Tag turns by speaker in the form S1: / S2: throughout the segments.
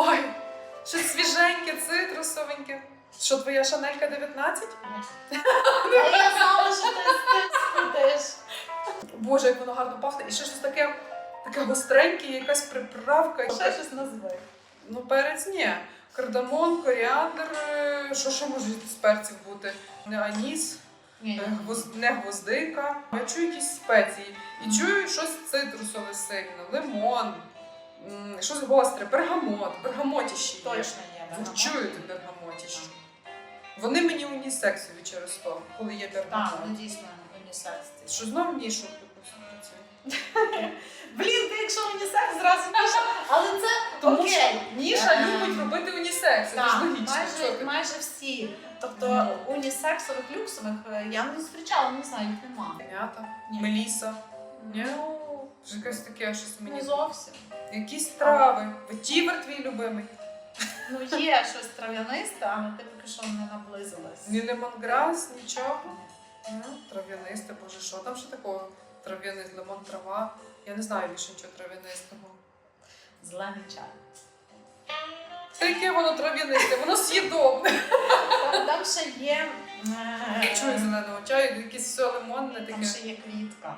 S1: Ой, щось свіженьке, цитрусовеньке. Що, твоя шанелька 19?
S2: А я знала, що ти спутаєш.
S1: Боже, як воно гарно пахне. І ще щось таке, таке гостреньке, якась приправка.
S2: Ще щось назви.
S1: Ну, перець ні. Кардамон, коріандр, е, що ще може з перців бути? Не аніс,
S2: Ні,
S1: е, гвоз- не гвоздика. Я чую якісь спеції. І чую щось цитрусове сильно, лимон, м, щось гостре, бергамот, бергамотіщі є.
S2: точно є.
S1: Ви чуєте бергамотіщі? Вони мені унісексові через то, коли є
S2: Так,
S1: бергамот.
S2: ну дійсно унісекс.
S1: Що знов якусь працює.
S2: Блін, ти якщо унісекс, зразу ніша. Але це
S1: Тому
S2: окей.
S1: що Ніша
S2: Ем,
S1: любить робити унісекс, це ж
S2: Так,
S1: логічно. що
S2: майже,
S1: ти?
S2: майже всі. Тобто
S1: Мгм.
S2: унісексових люксових е, я не зустрічала, не знаю, їх нема.
S1: М'ята,
S2: Ні.
S1: меліса. Ні? Вже якесь таке щось
S2: Не
S1: мені.
S2: зовсім.
S1: Якісь трави. Ветівер твій любимий.
S2: Ну є щось трав'янисте, але ти поки що не наблизилась.
S1: Ні лемонграс, нічого. Ну, Трав'янисте, боже, що там ще такого? Трав'янисте, лимон, трава. Я не знаю більше нічого трав'янистого.
S2: Зелений чай.
S1: Та яке воно трав'янисте, воно з'їдобне.
S2: Там, там ще є. е,
S1: Я чую зеленого чаю, якесь все лимонне
S2: Там ще є квітка.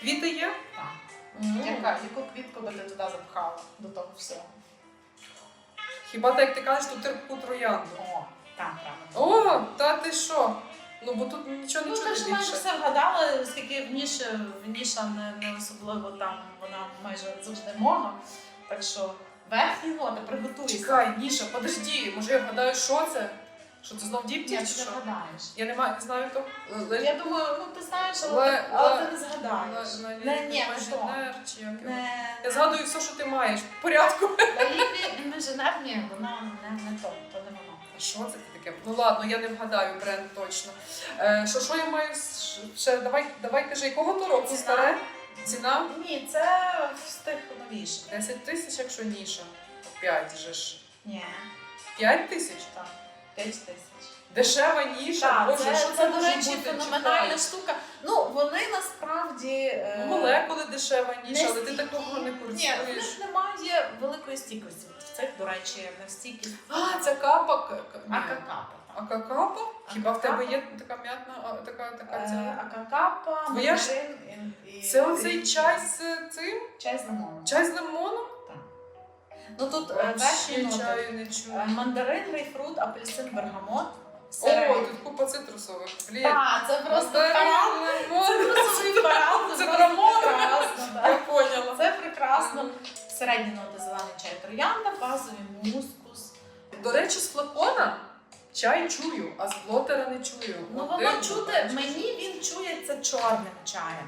S1: Квіти є?
S2: Так. Яка, яку квітку би ти туди запхала до того всього?
S1: Хіба так як ти кажеш, тут терпку троянду.
S2: О, так, правильно.
S1: О, та ти що? Ну бо тут нічого не
S2: Ну, ти
S1: чути
S2: вже майже
S1: більше.
S2: все вгадала, оскільки в ніші, в ніша не, не особливо там вона майже завжди мога. Так що верхні ноти приготуйся.
S1: Чекай, Ніша, подожди, може я вгадаю, що це? Що це знов
S2: Ні,
S1: діптів
S2: ти
S1: чи
S2: не
S1: що?
S2: вгадаєш.
S1: Я не маю, не знаю то.
S2: Я думаю, ну ти знаєш, але,
S1: Ле-
S2: ти- але ти не згадаєш.
S1: на- на-
S2: Не, ні,
S1: на-
S2: не то.
S1: інженер чи як його?
S2: Не,
S1: Я згадую все, що ти маєш. В порядку.
S2: Ліві інженер, ні, вона не, не то, то не воно.
S1: А Що це таке? Ну ладно, я не вгадаю бренд точно. Е, що, що я маю с- ще? Давай, давай кажи, якого то року
S2: Ціна?
S1: старе? Ціна?
S2: Ні, це з тих новіших.
S1: 10 тисяч, якщо ніша. 5 же ж.
S2: Ні,
S1: 5 тисяч?
S2: так, 5 тисяч.
S1: Дешева ніша,
S2: Так,
S1: боже,
S2: це,
S1: що
S2: це,
S1: це
S2: до
S1: може
S2: речі,
S1: бути?
S2: феноменальна
S1: Чекай.
S2: штука. Ну, вони насправді. е,
S1: Ну, молекули дешева ніша, але ти такого не
S2: Ні, в
S1: користуєш.
S2: них немає великої стійкості. В цих, до речі, не стійкість.
S1: А, це капа. к- к- ні.
S2: Акакапа.
S1: Акакапа? Хіба в тебе є така м'ятна, а, така, така
S2: Е,
S1: ця?
S2: Акакапа,
S1: Твоя ж-
S2: мандарин і, і
S1: Це оцей чай з цим?
S2: Чай з лимоном.
S1: Чай з лимоном?
S2: Ну тут е, ноти.
S1: чаю не
S2: Е,
S1: чую.
S2: Мандарин, грейпфрут, апельсин, бергамот.
S1: О,
S2: сирень.
S1: тут купа цитрусових. Блін.
S2: Так, це просто
S1: Мандарин,
S2: парад.
S1: лимон.
S2: Цитрусовий парад.
S1: Це
S2: прекрасно, да.
S1: Поняла.
S2: Це прекрасно. Середні ноти зелений чай троянда, базовий мускус.
S1: До речі, з флакона чай чую, а з блотера не чую.
S2: Ну
S1: От
S2: воно
S1: дивно,
S2: чути, мені він чується чорним чаєм.